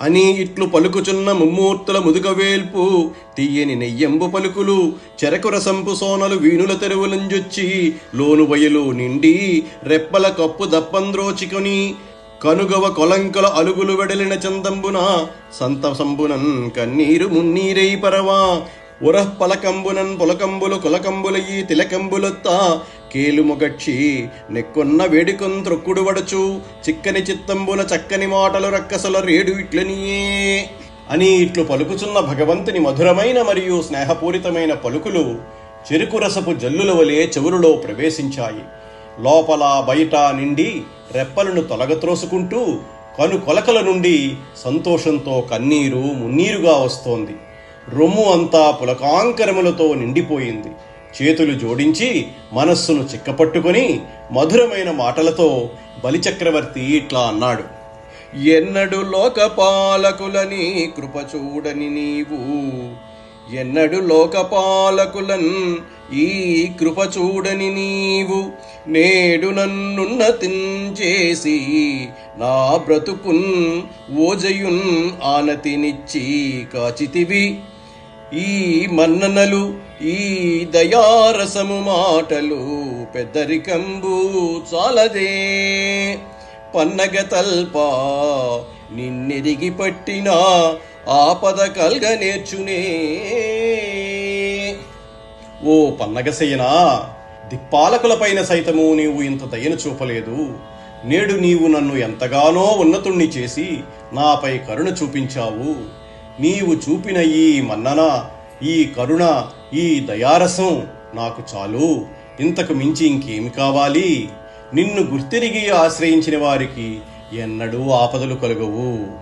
అని ఇట్లు పలుకుచున్న ముమ్మూర్తుల ముదుగవేల్పు తీయని నెయ్యంబు పలుకులు చెరకు రసంపు సోనలు వీణుల తెరువులంజొచ్చి లోను బయలు నిండి రెప్పల కప్పు దప్పంద్రోచికొని కనుగవ కొలంకల అలుగులు వెడలిన చందంబున సంతసంబునన్ కన్నీరు మున్నీరై పరవా ఉరహ్ పలకంబునన్ పొలకంబులు కొలకంబులయ్యి తిలకంబులొత్తా కేలుముగక్షి నెక్కొన్న వేడికొన్ త్రొక్కుడు వడచు చిక్కని చిత్తంబుల చక్కని మాటలు రక్కసల రేడు ఇట్లనియే అని ఇట్లు పలుకుచున్న భగవంతుని మధురమైన మరియు స్నేహపూరితమైన పలుకులు చెరుకు రసపు జల్లుల వలె చెవులలో ప్రవేశించాయి. లోపల బయట నిండి రెప్పలను తొలగత్రోసుకుంటూ కను కొలకల నుండి సంతోషంతో కన్నీరు మున్నీరుగా వస్తోంది. రొమ్ము అంతా పులకాంకరములతో నిండిపోయింది. చేతులు జోడించి మనస్సును చిక్కపట్టుకొని మధురమైన మాటలతో బలిచక్రవర్తి ఇట్లా అన్నాడు. ఎన్నడు లోకపాలకులని కృప చూడని నీవు ఎన్నడు లోకపాలకులన్ ఈ కృప చూడని నీవు నేడు నన్నున్నతించేసి నా బ్రతుకున్ ఓజయున్ ఆనతినిచ్చి కాచితివి. ఈ మన్ననలు ఈ దయారసము మాటలు పెద్దరికంబు చాలదే. పన్నగ తల్ప నిన్నెరిగి పట్టిన ఆపద కల్గ నేర్చునే. ఓ పన్నగశయనా దిక్పాలకులపైన సైతము నీవు ఇంత దయను చూపలేదు. నేడు నీవు నన్ను ఎంతగానో ఉన్నతుణ్ణి చేసి నాపై కరుణ చూపించావు. నీవు చూపిన ఈ మన్నన ఈ కరుణ ఈ దయారసం నాకు చాలు. ఇంతకు మించి ఇంకేమి కావాలి? నిన్ను గుర్తిరిగి ఆశ్రయించిన వారికి ఎన్నడూ ఆపదలు కలుగవు.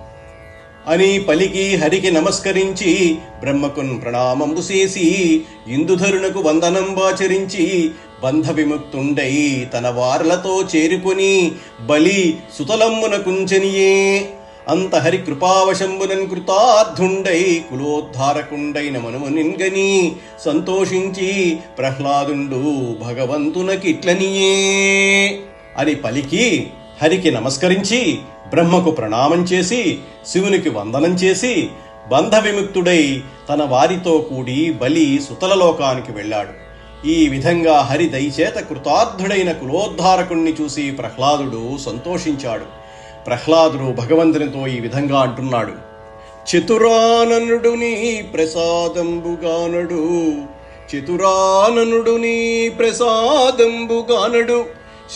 అని పలికి హరికి నమస్కరించి బ్రహ్మకున్ ప్రణామంబు చేసి ఇందుధరునకు వందనంబాచరించి బంధ విముక్తుండై తన వారలతో చేరుకుని బలి సుతలమ్మున కుంచనియే. అంత హరి కృపావశంబునన్ కృతార్థుండై కులోద్ధారకుండైన మనుమనిన్గని సంతోషించి ప్రహ్లాదుండు భగవంతునకిట్లనియే అని పలికి హరికి నమస్కరించి బ్రహ్మకు ప్రణామం చేసి శివునికి వందనం చేసి బంధ విముక్తుడై తన వారితో కూడి బలి సుతలలోకానికి వెళ్ళాడు. ఈ విధంగా హరి దయచేత కృతార్థుడైన కులోద్ధారకుణ్ణి చూసి ప్రహ్లాదుడు సంతోషించాడు. ప్రహ్లాదుడు భగవంతునితో ఈ విధంగా అంటున్నాడు. చతురాననుడు నీ ప్రసాదంబుగానడు చతురాననుడు నీ ప్రసాదంబుగానడు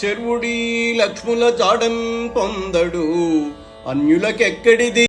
శర్వుడి లక్ష్ముల జాడం పొందడు అన్యులకెక్కడిది